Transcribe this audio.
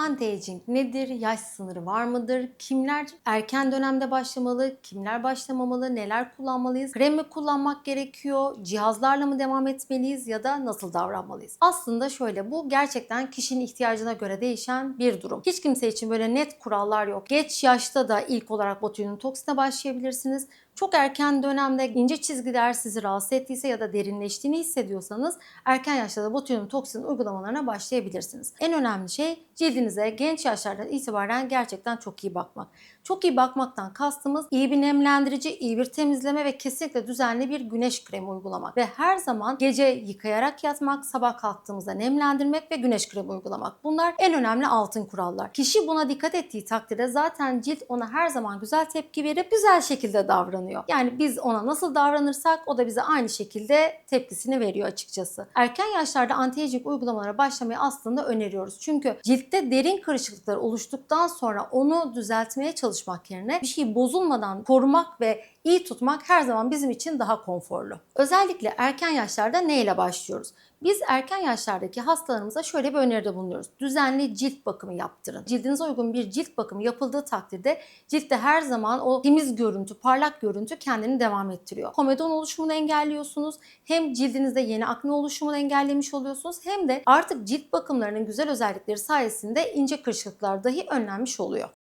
Anti-aging nedir? Yaş sınırı var mıdır? Kimler erken dönemde başlamalı? Kimler başlamamalı? Neler kullanmalıyız? Krem mi kullanmak gerekiyor? Cihazlarla mı devam etmeliyiz ya da nasıl davranmalıyız? Aslında şöyle bu gerçekten kişinin ihtiyacına göre değişen bir durum. Hiç kimse için böyle net kurallar yok. Geç yaşta da ilk olarak botulinum toksine başlayabilirsiniz. Çok erken dönemde ince çizgiler sizi rahatsız ettiyse ya da derinleştiğini hissediyorsanız erken yaşta da botulinum toksin uygulamalarına başlayabilirsiniz. En önemli şey cildinize genç yaşlardan itibaren gerçekten çok iyi bakmak. Çok iyi bakmaktan kastımız iyi bir nemlendirici, iyi bir temizleme ve kesinlikle düzenli bir güneş kremi uygulamak. Ve her zaman gece yıkayarak yatmak, sabah kalktığımızda nemlendirmek ve güneş kremi uygulamak. Bunlar en önemli altın kurallar. Kişi buna dikkat ettiği takdirde zaten cilt ona her zaman güzel tepki verip güzel şekilde davranıyor. Yani biz ona nasıl davranırsak o da bize aynı şekilde tepkisini veriyor açıkçası. Erken yaşlarda anti-aging uygulamalara başlamayı aslında öneriyoruz. Çünkü ciltte derin kırışıklıklar oluştuktan sonra onu düzeltmeye çalışmak yerine bir şey bozulmadan korumak ve iyi tutmak her zaman bizim için daha konforlu. Özellikle erken yaşlarda neyle başlıyoruz? Biz erken yaşlardaki hastalarımıza şöyle bir öneride bulunuyoruz. Düzenli cilt bakımı yaptırın. Cildinize uygun bir cilt bakımı yapıldığı takdirde ciltte her zaman o temiz görüntü, parlak görüntü kendini devam ettiriyor. Komedon oluşumunu engelliyorsunuz. Hem cildinizde yeni akne oluşumunu engellemiş oluyorsunuz hem de artık cilt bakımlarının güzel özellikleri sayesinde ince kırışıklıklar dahi önlenmiş oluyor.